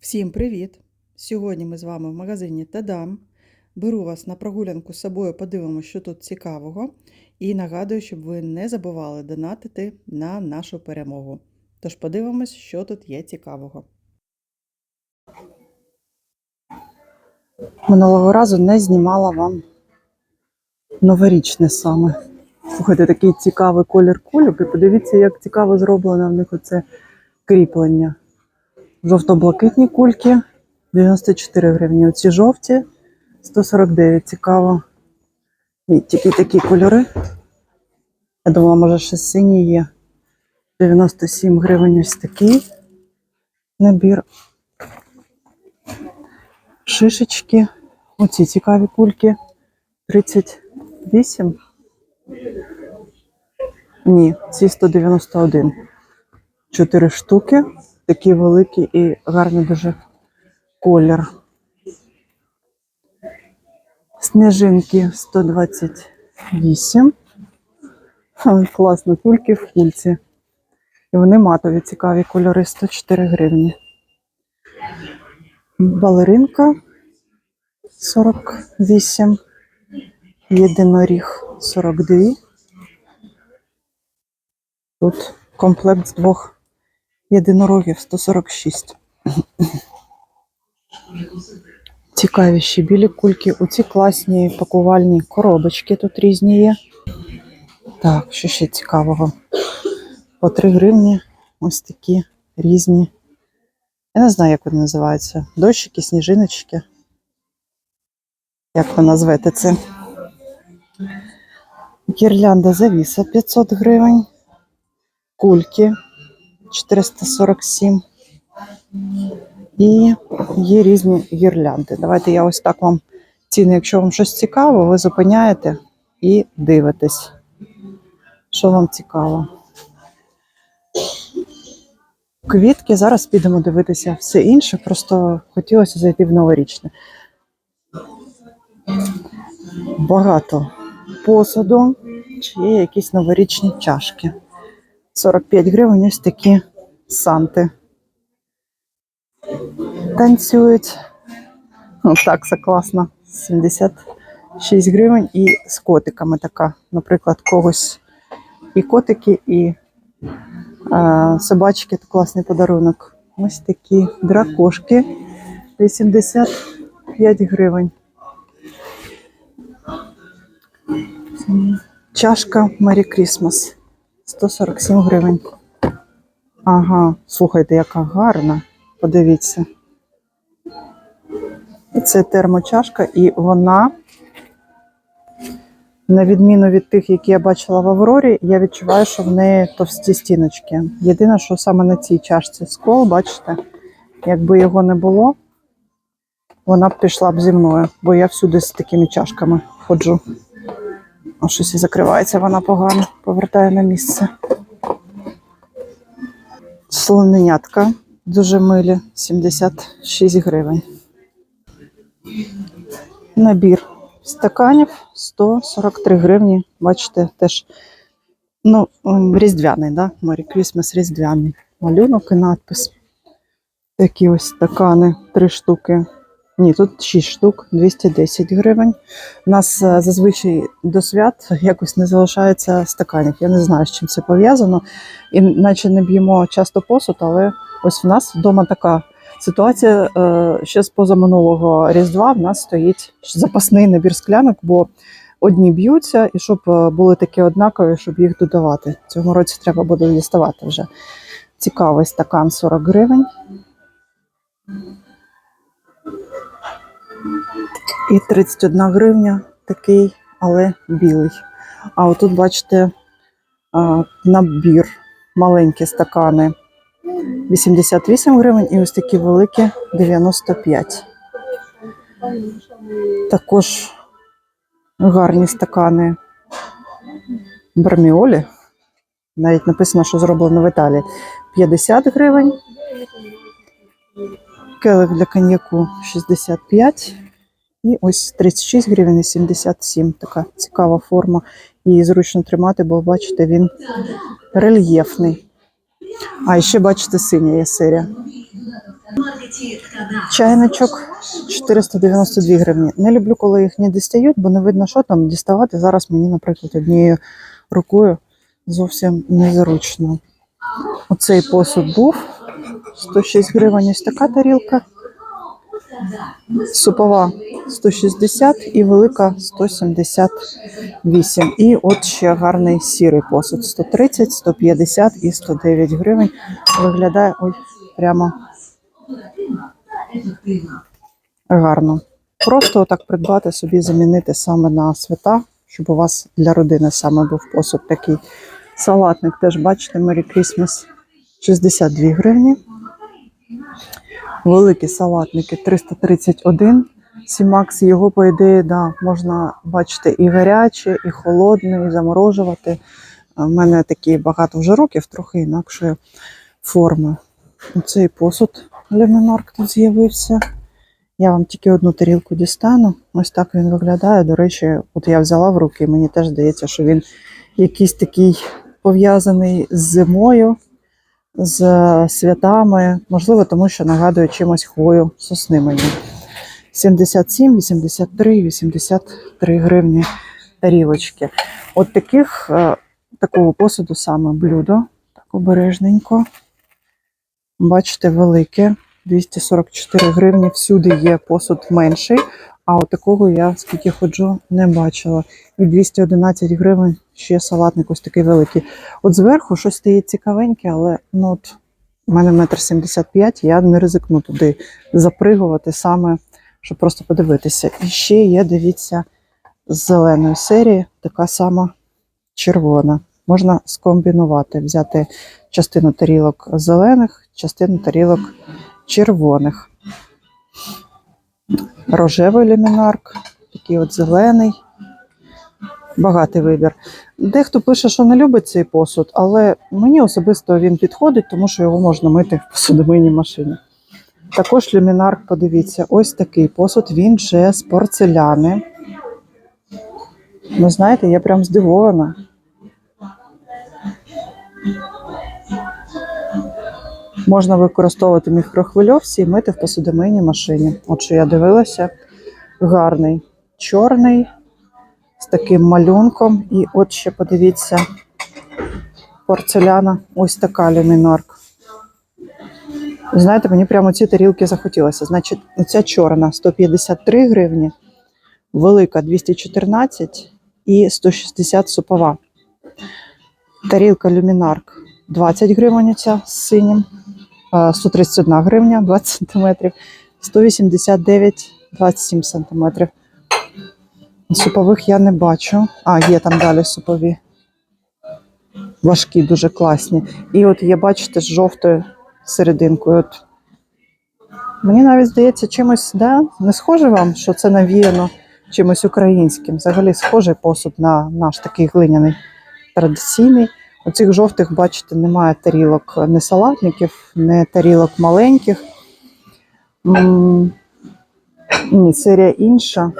Всім привіт! Сьогодні ми з вами в магазині Тадам. Беру вас на прогулянку з собою, подивимося, що тут цікавого. І нагадую, щоб ви не забували донатити на нашу перемогу. Тож подивимось, що тут є цікавого. Минулого разу не знімала вам новорічне саме. Слухайте, такий цікавий колір кульок. І подивіться, як цікаво зроблено в них оце кріплення. Жовто-блакитні кульки 94 гривні. Оці жовті 149. Цікаво. І тільки такі кольори. Я думала, може, ще сині є. 97 гривень ось такий набір. Шишечки. Оці цікаві кульки. 38. Ні, ці 191. Чотири штуки. Такий великий і гарний дуже колір. Сніжинки 128. Ха, Класно, кульки в кульці. І вони матові, цікаві кольори 104 гривні. Балеринка 48. Єдиноріг 42. Тут комплект з двох єдинорогів 146. Цікаві ще білі кульки. Оці класні пакувальні коробочки тут різні є. Так, що ще цікавого? По 3 гривні ось такі різні. Я не знаю, як вони називаються. Дощики, сніжиночки. Як ви назвете це? Гірлянда завіса 500 гривень. Кульки 447. І є різні гірлянди. Давайте я ось так вам ціни. Якщо вам щось цікаво, ви зупиняєте і дивитесь, що вам цікаво. Квітки, зараз підемо дивитися все інше, просто хотілося зайти в новорічне. Багато посуду, чи є якісь новорічні чашки. 45 гривень ось такі санти. Танцюють. Ну, так, це класно. 76 гривень і з котиками така. Наприклад, когось і котики, і а, собачки це класний подарунок. Ось такі дракошки 85 гривень. Чашка Марі Крісмас 147 гривень. Ага, слухайте, яка гарна. Подивіться. Це термочашка, і вона, на відміну від тих, які я бачила в Аврорі, я відчуваю, що в неї товсті стіночки. Єдине, що саме на цій чашці скол, бачите, якби його не було, вона б пішла б зі мною, бо я всюди з такими чашками ходжу. А щось і закривається вона погано, повертає на місце. Слоненятка дуже милі, 76 гривень. Набір стаканів 143 гривні. Бачите, теж ну, різдвяний, да? Марі Крісмас різдвяний. Малюнок і надпис. Такі ось стакани, три штуки. Ні, тут 6 штук, 210 гривень. У нас е, зазвичай до свят якось не залишається стаканів. Я не знаю, з чим це пов'язано. І наче не б'ємо часто посуд, але ось в нас вдома така ситуація. е, Ще з позаминулого Різдва в нас стоїть запасний набір склянок, бо одні б'ються, і щоб е, були такі однакові, щоб їх додавати. Цього році треба буде діставати вже. Цікавий стакан 40 гривень. І 31 гривня такий, але білий. А отут, бачите, набір, маленькі стакани 88 гривень і ось такі великі 95. Також гарні стакани Барміолі. Навіть написано, що зроблено в Італії. 50 гривень. Келих для коньяку 65. І ось 36 гривень і 77. Така цікава форма. Її зручно тримати, бо бачите, він рельєфний. А ще бачите, синя є серія. Чайничок 492 гривні. Не люблю, коли їх не дістають, бо не видно, що там діставати. Зараз мені, наприклад, однією рукою зовсім незручно. Оцей посуд був 106 гривень. Ось така тарілка. Супова 160 і велика 178. І от ще гарний сірий посуд 130, 150 і 109 гривень. Виглядає ой, прямо гарно. Просто отак придбати собі, замінити саме на свята, щоб у вас для родини саме був посуд такий. Салатник теж бачите, Merry Christmas 62 гривні. Великі салатники 331. Сімакс, його, по ідеї, да, можна бачити і гаряче, і холодне, і заморожувати. У мене такі багато вже років, трохи інакшої форми. Оцей посуд Лемінарк з'явився. Я вам тільки одну тарілку дістану. Ось так він виглядає. До речі, от я взяла в руки, і мені теж здається, що він якийсь такий пов'язаний з зимою, з святами. Можливо, тому що нагадує чимось хвою сосни мені. 77, 83, 83 гривні тарілочки. От таких, е, такого посуду саме блюдо. Так обережненько. Бачите, велике. 244 гривні. Всюди є посуд менший, а от такого я скільки ходжу, не бачила. І 211 гривень ще салатник ось такий великий. От зверху щось стає цікавеньке, але ну от у мене метр 75, я не ризикну туди запригувати саме, щоб просто подивитися. І ще є, дивіться, з зеленої серії така сама червона. Можна скомбінувати, взяти частину тарілок зелених, частину тарілок червоних. Рожевий лімінарк, такий от зелений. Багатий вибір. Дехто пише, що не любить цей посуд, але мені особисто він підходить, тому що його можна мити в посудомийній машині. Також люмінарк, подивіться, ось такий посуд, він вже з порцеляни. Ви знаєте, я прям здивована. Можна використовувати мікрохвильовці і мити в посудомийній машині. От що я дивилася, гарний чорний з таким малюнком. І от ще подивіться, порцеляна, ось така люмінарк. Знаєте, мені прямо ці тарілки захотілося. Значить, оця чорна 153 гривні, велика 214 і 160 супова. Тарілка люмінарк 20 гривень ця з синім. Е, 131 гривня 20 см, 189 27 см. Супових я не бачу. А, є там далі супові. Важкі, дуже класні. І от є, бачите, з жовтою серединкою. От. Мені навіть здається, чимось, да? не схоже вам, що це навіяно чимось українським. Взагалі схожий посуд на наш такий глиняний традиційний. Оцих жовтих, бачите, немає тарілок не салатників, не тарілок маленьких. М, Ні, серія інша.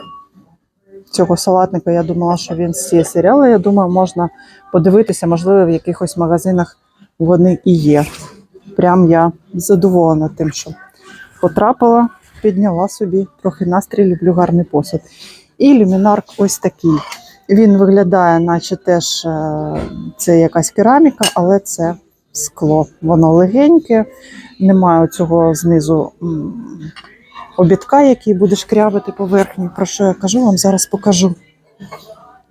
Цього салатника я думала, що він з цієї серіали. Я думаю, можна подивитися, можливо, в якихось магазинах вони і є. Прям я задоволена тим, що потрапила, підняла собі трохи настрій, люблю гарний посуд. І люмінарк ось такий. Він виглядає, наче теж е, це якась кераміка, але це скло. Воно легеньке, немає цього знизу обідка, який буде шкрябати поверхню. Про що я кажу, вам зараз покажу.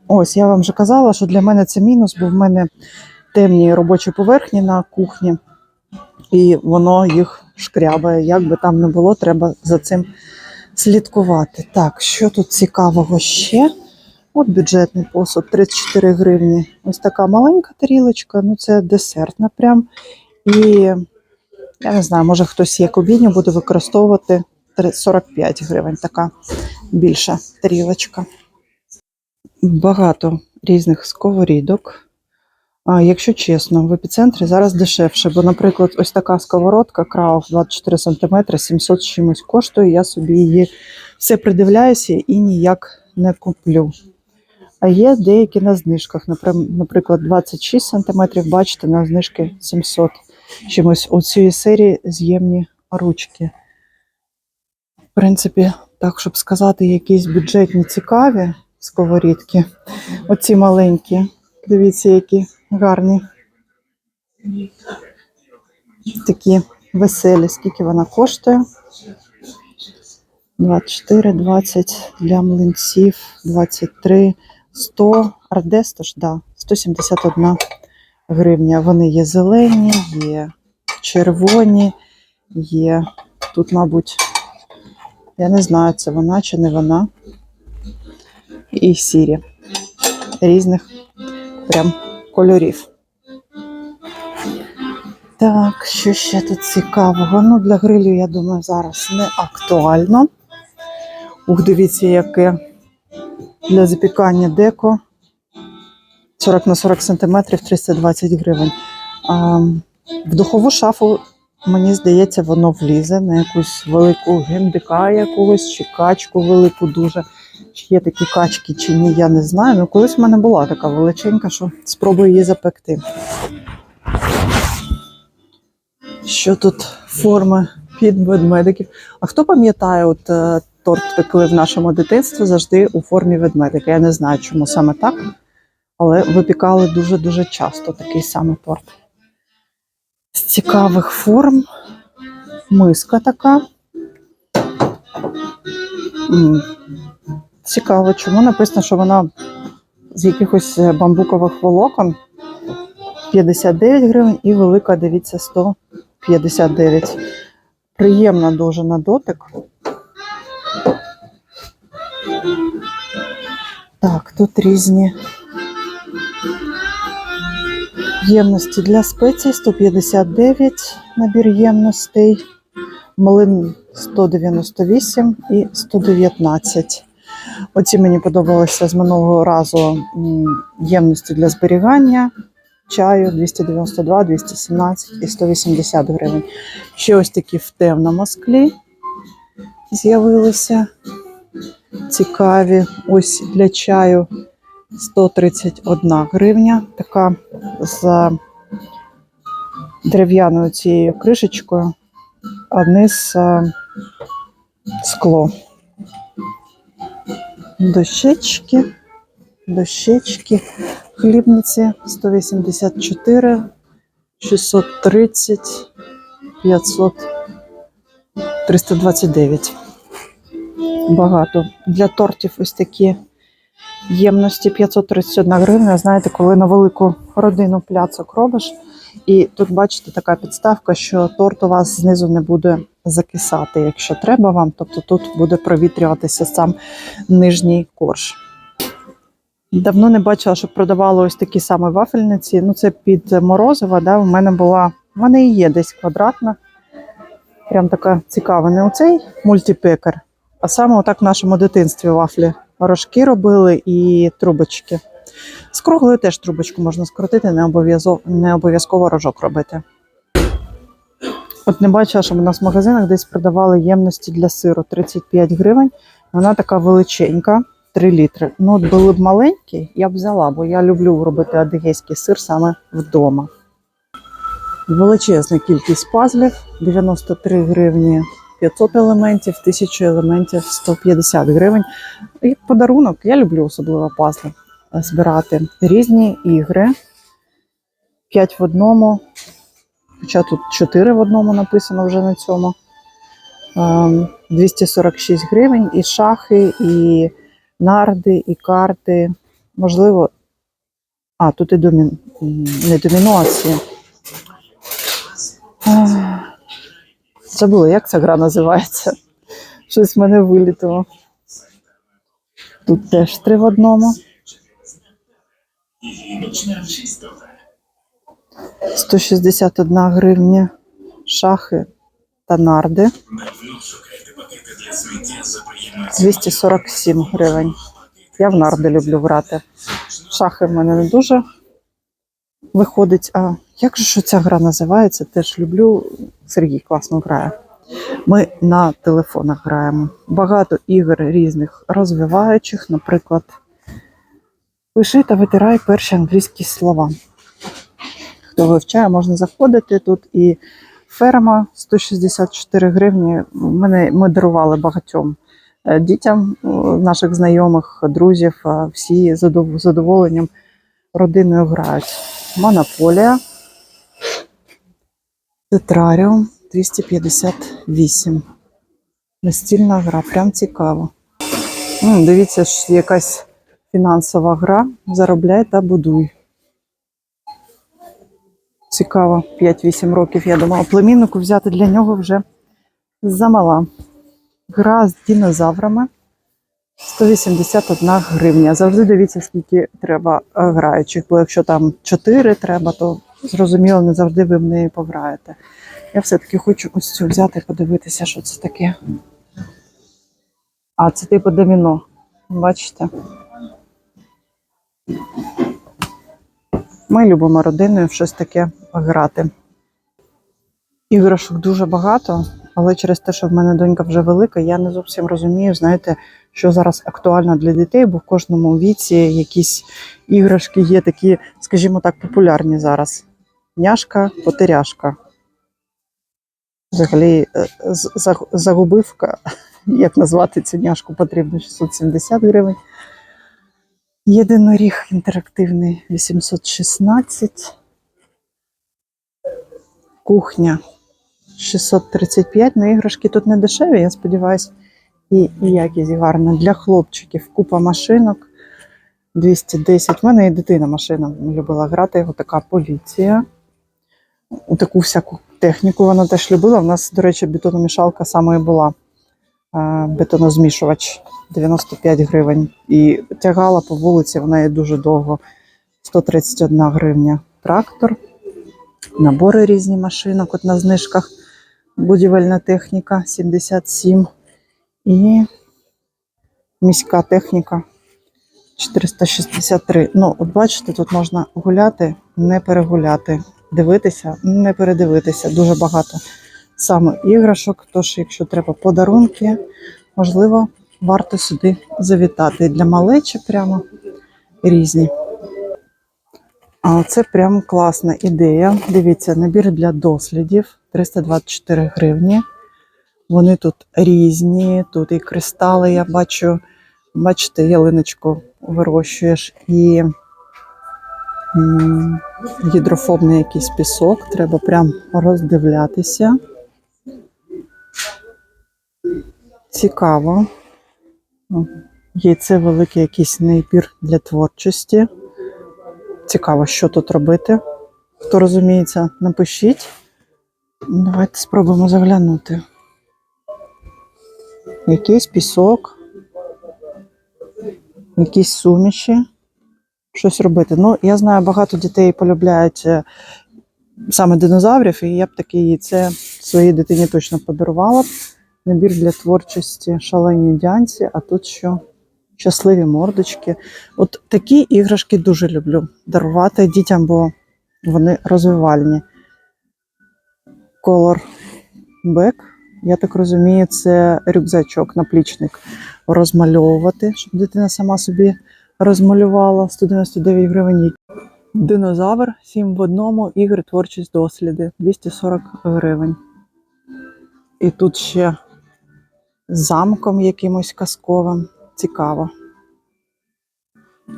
Ось, я вам вже казала, що для мене це мінус, бо в мене темні робочі поверхні на кухні, і воно їх шкрябає. Як би там не було, треба за цим слідкувати. Так, що тут цікавого ще? От бюджетний посуд 34 гривні. Ось така маленька тарілочка, ну це десертна прям. І я не знаю, може хтось як обідню буде використовувати 45 гривень. Така більша тарілочка. Багато різних сковорідок. А, якщо чесно, в епіцентрі зараз дешевше, бо, наприклад, ось така сковородка Крауф 24 см, 700 з чимось коштує. Я собі її все придивляюся і ніяк не куплю. А є деякі на знижках. Наприклад, 26 см, бачите, на знижки 700 чимось. У цієї серії з'ємні ручки. Принципі, так, щоб сказати, якісь бюджетні цікаві сковорідки. Оці маленькі. Дивіться, які гарні. Такі веселі. Скільки вона коштує? 24, 20 для млинців, 23, 100. Ардесто ж, да, 171 гривня. Вони є зелені, є червоні, є тут, мабуть, я не знаю, це вона чи не вона. І сірі різних прям кольорів. Так, що ще тут цікавого? Ну, для грилю, я думаю, зараз не актуально. Ух, дивіться, яке для запікання деко 40 на 40 см 320 гривень. А, в духову шафу, мені здається, воно влізе на якусь велику гендика якогось, чи качку велику дуже. Чи є такі качки, чи ні, я не знаю. Ну, колись в мене була така величенька, що спробую її запекти. Що тут форми під ведмедиків? А хто пам'ятає, от е, торт пекли в нашому дитинстві завжди у формі ведмедика? Я не знаю, чому саме так, але випікали дуже-дуже часто такий самий торт. З цікавих форм миска така. Цікаво, чому написано, що вона з якихось е, бамбукових волокон 59 гривень і велика, дивіться, 159. Приємна дуже на дотик. Так, тут різні ємності для спецій 159 набір ємностей, млин 198 і 119. Оці мені подобалися з минулого разу ємності для зберігання чаю 292, 217 і 180 гривень. Ще ось такі в темному склі з'явилися цікаві. Ось для чаю 131 гривня. Така з дерев'яною цією кришечкою, а низ е, скло. Дощечки, дощечки, хлібниці 184, 630, 500, 329. Багато. Для тортів ось такі ємності 531 гривня. Знаєте, коли на велику родину пляцок робиш, і тут бачите така підставка, що торт у вас знизу не буде закисати, якщо треба вам. Тобто тут буде провітрюватися сам нижній корж. Давно не бачила, щоб продавали ось такі саме вафельниці. Ну, це під морозиво. Да? У мене була, в мене і є десь квадратна. Прям така цікава. Не оцей мультипекар, а саме отак в нашому дитинстві вафлі. Рожки робили і трубочки. З круглою теж трубочку можна скрутити, не обов'язково, не обов'язково рожок робити. От не бачила, щоб у нас в магазинах десь продавали ємності для сиру 35 гривень. Вона така величенька, 3 літри. Ну, от були б маленькі, я б взяла, бо я люблю робити адигейський сир саме вдома. Величезна кількість пазлів 93 гривні 500 елементів, 1000 елементів 150 гривень. Як подарунок, я люблю особливо пазли е, збирати. Різні ігри. 5 в одному, хоча тут 4 в одному написано вже на цьому. Ем, 246 гривень і шахи, і нарди, і карти. Можливо, а, тут і домін... не домінація. Забула, як ця гра називається. Щось в мене вилітало. Тут теж три в одному. 161 гривня шахи та нарди. 247 гривень. Я в нарди люблю грати. Шахи в мене не дуже виходить. А як же що ця гра називається? Теж люблю. Сергій класно грає. Ми на телефонах граємо. Багато ігор різних розвиваючих, наприклад, пиши та витирай перші англійські слова. Хто вивчає, можна заходити тут і ферма 164 гривні. Мене ми дарували багатьом е, дітям е, наших знайомих, друзів. Всі з задоволенням родиною грають. Монополія. Тетраріум 258. Настільна гра, прям цікаво. М, дивіться, ж якась фінансова гра. Заробляй та будуй. Цікаво, 5-8 років. Я думала, племіннику взяти для нього вже замала. Гра з динозаврами 181 гривня. Завжди дивіться, скільки треба е, граючих, бо якщо там 4 треба, то зрозуміло, не завжди ви в неї пограєте. Я все-таки хочу ось цю взяти і подивитися, що це таке. А, це типу доміно. Бачите? Ми любимо родиною в щось таке грати. Іграшок дуже багато, але через те, що в мене донька вже велика, я не зовсім розумію, знаєте, що зараз актуально для дітей, бо в кожному віці якісь іграшки є такі, скажімо так, популярні зараз. Няшка, потеряшка. Взагалі, е, загубивка, як назвати цю няшку, потрібно 670 гривень. Єдиноріг інтерактивний 816. Кухня 635. Ну, іграшки тут не дешеві, я сподіваюся, і, і якість гарна. Для хлопчиків купа машинок 210. У мене і дитина машина любила грати. Отака поліція. Таку всяку техніку вона теж любила. У нас, до речі, бетономішалка саме була. Е, Бетонозмішувач 95 гривень. І тягала по вулиці вона її дуже довго. 131 гривня. Трактор, набори різні машинок, от на знижках. Будівельна техніка 77. І міська техніка 463. Ну, от бачите, тут можна гуляти, не перегуляти, дивитися, не передивитися. Дуже багато саме іграшок. Тож, якщо треба подарунки, можливо, варто сюди завітати. Для малечі прямо різні. А це прям класна ідея. Дивіться, набір для дослідів 324 гривні. Вони тут різні, тут і кристали, я бачу. Бачите, ялиночку вирощуєш і гідрофобний якийсь пісок. Треба прям роздивлятися. Цікаво. О, Яйце великий якийсь набір для творчості. Цікаво, що тут робити. Хто розуміється, напишіть. Давайте спробуємо заглянути. Якийсь пісок, якісь суміші. Щось робити. Ну, я знаю, багато дітей полюбляють е, саме динозаврів, і я б таке яйце своїй дитині точно подарувала. Набір для творчості шалені дянці, а тут що? Щасливі мордочки. От такі іграшки дуже люблю дарувати дітям, бо вони розвивальні. Color Back, я так розумію, це рюкзачок, наплічник розмальовувати, щоб дитина сама собі розмалювала 199 гривень. Динозавр 7 в одному, ігри, творчість, досліди 240 гривень. І тут ще з замком якимось казковим. Цікаво.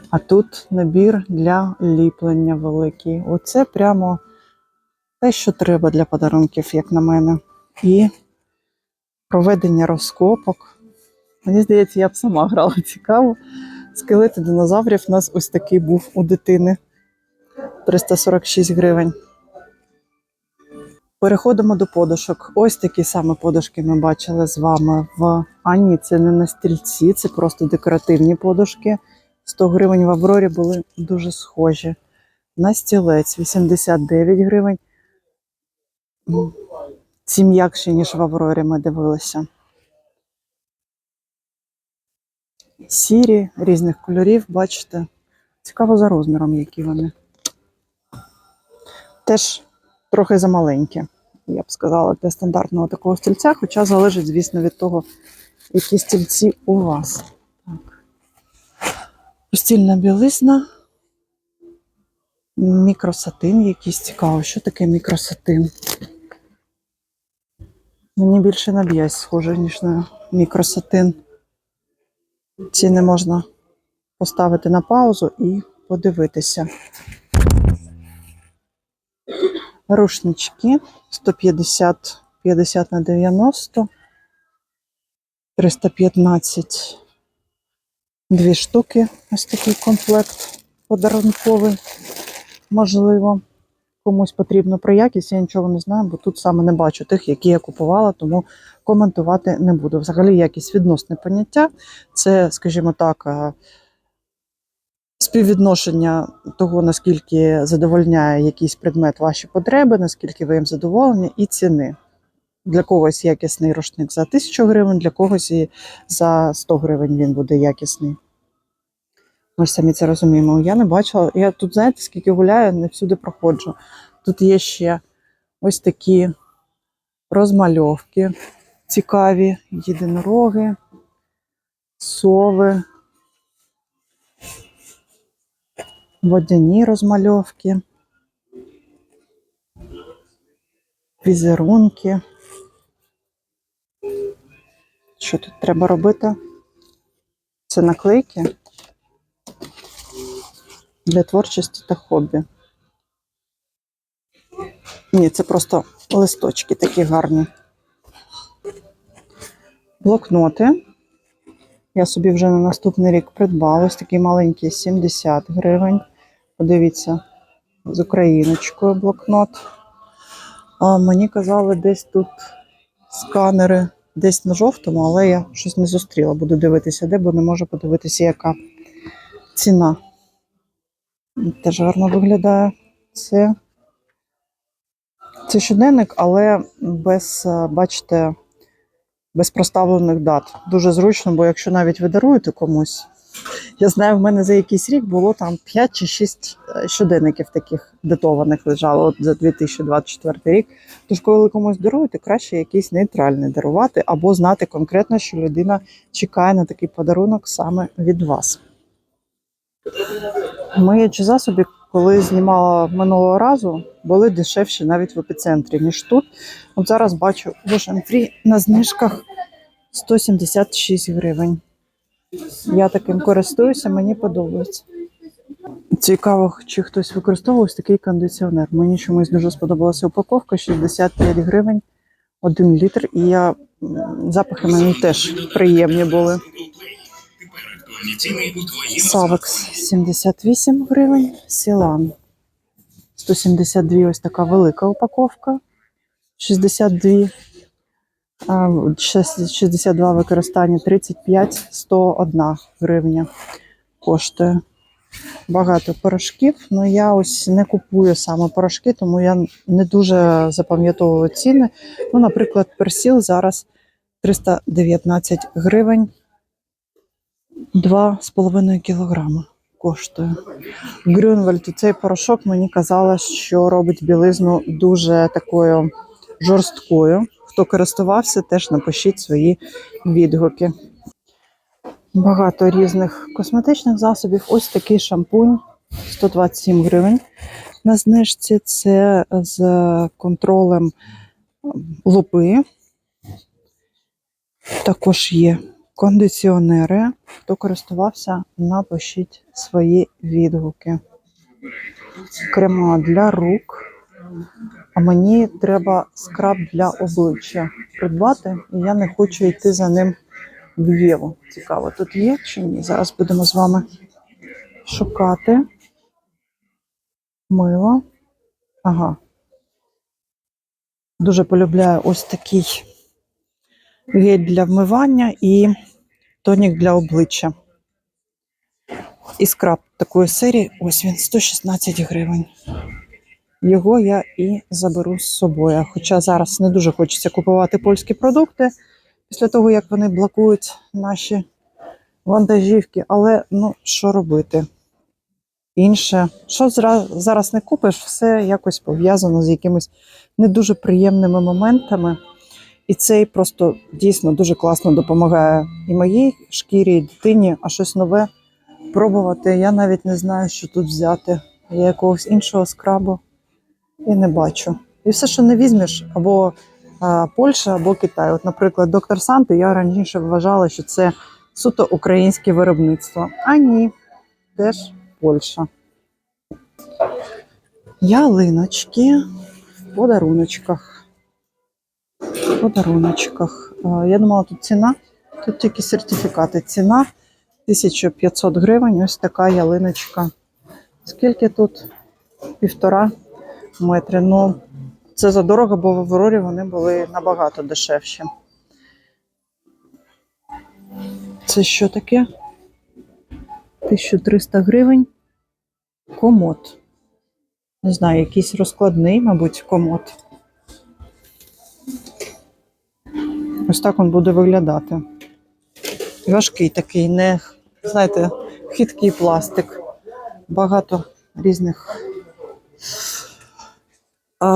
А тут набір для ліплення великий. Оце прямо те, що треба для подарунків, як на мене. І проведення розкопок. Мені здається, я б сама грала цікаво. Скелети динозаврів у нас ось такий був у дитини. 346 гривень. Переходимо до подушок. Ось такі саме подушки ми бачили з вами в Ані. Це не на стільці, це просто декоративні подушки. 100 гривень в Аврорі були дуже схожі. На стілець 89 гривень. М, Ці м'якші, ніж в Аврорі ми дивилися. Сірі різних кольорів, бачите. Цікаво за розміром, які вони. Теж трохи замаленькі, я б сказала, для стандартного такого стільця, хоча залежить, звісно, від того, які стільці у вас. Так. Постільна білизна. Мікросатин якийсь цікаво. Що таке мікросатин? Мені більше на б'язь схоже, ніж на мікросатин. Ціни можна поставити на паузу і подивитися. Рушнички 150 50 на 90, 315 дві штуки. Ось такий комплект подарунковий. Можливо, комусь потрібно про якість, я нічого не знаю, бо тут саме не бачу тих, які я купувала, тому коментувати не буду. Взагалі, якість відносне поняття. Це, скажімо так, е, співвідношення того, наскільки задовольняє якийсь предмет ваші потреби, наскільки ви їм задоволені, і ціни. Для когось якісний рушник за 1000 гривень, для когось і за 100 гривень він буде якісний. Ми ж самі це розуміємо. Я не бачила. Я тут, знаєте, скільки гуляю, не всюди проходжу. Тут є ще ось такі розмальовки цікаві, єдинороги, сови, водяні розмальовки, візерунки. Що тут треба робити? Це наклейки для творчості та хобі. Ні, це просто листочки такі гарні. Блокноти. Я собі вже на наступний рік придбала. Ось такий маленький 70 гривень. Подивіться, з україночкою блокнот. А мені казали, десь тут сканери десь на жовтому, але я щось не зустріла. Буду дивитися, де, бо не можу подивитися, яка ціна. Теж гарно виглядає. Це, це щоденник, але без, е, бачите, без проставлених дат. Дуже зручно, бо якщо навіть ви даруєте комусь, я знаю, в мене за якийсь рік було там 5 чи 6 щоденників таких датованих лежало от за 2024 рік. Тож, коли комусь даруєте, краще якийсь нейтральний дарувати, або знати конкретно, що людина чекає на такий подарунок саме від вас. Миючі засоби, коли знімала минулого разу, були дешевші навіть в епіцентрі, ніж тут. От зараз бачу Ocean Free на знижках 176 гривень. Я таким користуюся, мені подобається. Цікаво, чи хтось використовував ось такий кондиціонер. Мені чомусь дуже сподобалася упаковка 65 гривень, 1 літр, і я запахи мені теж приємні були. Савекс 78 гривень, Сілан 172 ось така велика упаковка. 62, 62 використання, 35, 101 гривня коштує. Багато порошків. Ну я ось не купую саме порошки, тому я не дуже запам'ятовую ціни. Ну, наприклад, персіл зараз 319 гривень. 2,5 кілограми коштує. Грюнвальд, цей порошок мені казали, що робить білизну дуже такою жорсткою. Хто користувався, теж напишіть свої відгуки. Багато різних косметичних засобів. Ось такий шампунь 127 гривень. На знижці це з контролем лупи. Також є кондиціонери. Хто користувався, напишіть свої відгуки. Крема для рук. А мені треба скраб для обличчя придбати, і я не хочу йти за ним в Єву. Цікаво, тут є чи ні? Зараз будемо з вами шукати. Мило. Ага. Дуже полюбляю ось такий гель для вмивання і тонік для обличчя. І скраб такої серії. Ось він 116 гривень. Його я і заберу з собою. Хоча зараз не дуже хочеться купувати польські продукти після того, як вони блокують наші вантажівки. Але ну, що робити? Інше, що зараз не купиш, все якось пов'язано з якимись не дуже приємними моментами. І цей просто дійсно дуже класно допомагає і моїй шкірі, і дитині, а щось нове пробувати. Я навіть не знаю, що тут взяти. Я якогось іншого скрабу і не бачу. І все, що не візьмеш, або е, Польща або Китай. От, наприклад, доктор Санти, я раніше вважала, що це суто українське виробництво. А ні, теж Польща. Ялиночки в подаруночках. Подаруночках. Е, Я думала, тут ціна. Тут тільки сертифікати. Ціна 1500 гривень. Ось така ялиночка. Скільки тут? Півтора метри. Ну, це задорого, бо в Аврорі вони були набагато дешевші. Це що таке? 1300 гривень. Комод. Не знаю, якийсь розкладний, мабуть, комод. Ось так він буде виглядати. Важкий такий, не, знаєте, хиткий пластик. Багато різних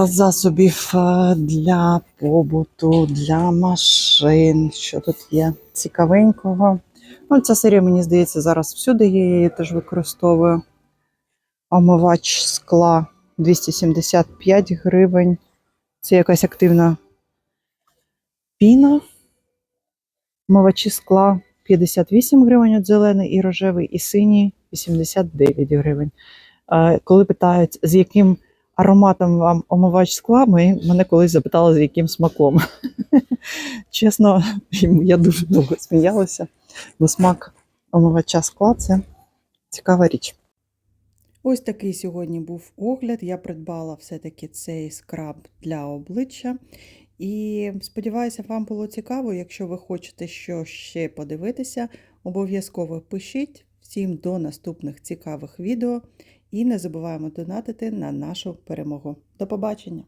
засобів для побуту, для машин. Що тут є цікавенького. Ну, ця серія, мені здається, зараз всюди є, я її теж використовую. Омивач скла 275 гривень. Це якась активна піна. Омивачі скла 58 гривень от зелений і рожевий, і синій 89 гривень. Коли питають, з яким ароматом вам омивач скла, ми, мене колись запитали, з яким смаком. Чесно, я дуже довго сміялася, бо смак омивача скла це цікава річ. Ось такий сьогодні був огляд. Я придбала все-таки цей скраб для обличчя. І сподіваюся, вам було цікаво. Якщо ви хочете що ще подивитися, обов'язково пишіть. Всім до наступних цікавих відео. І не забуваємо донатити на нашу перемогу. До побачення!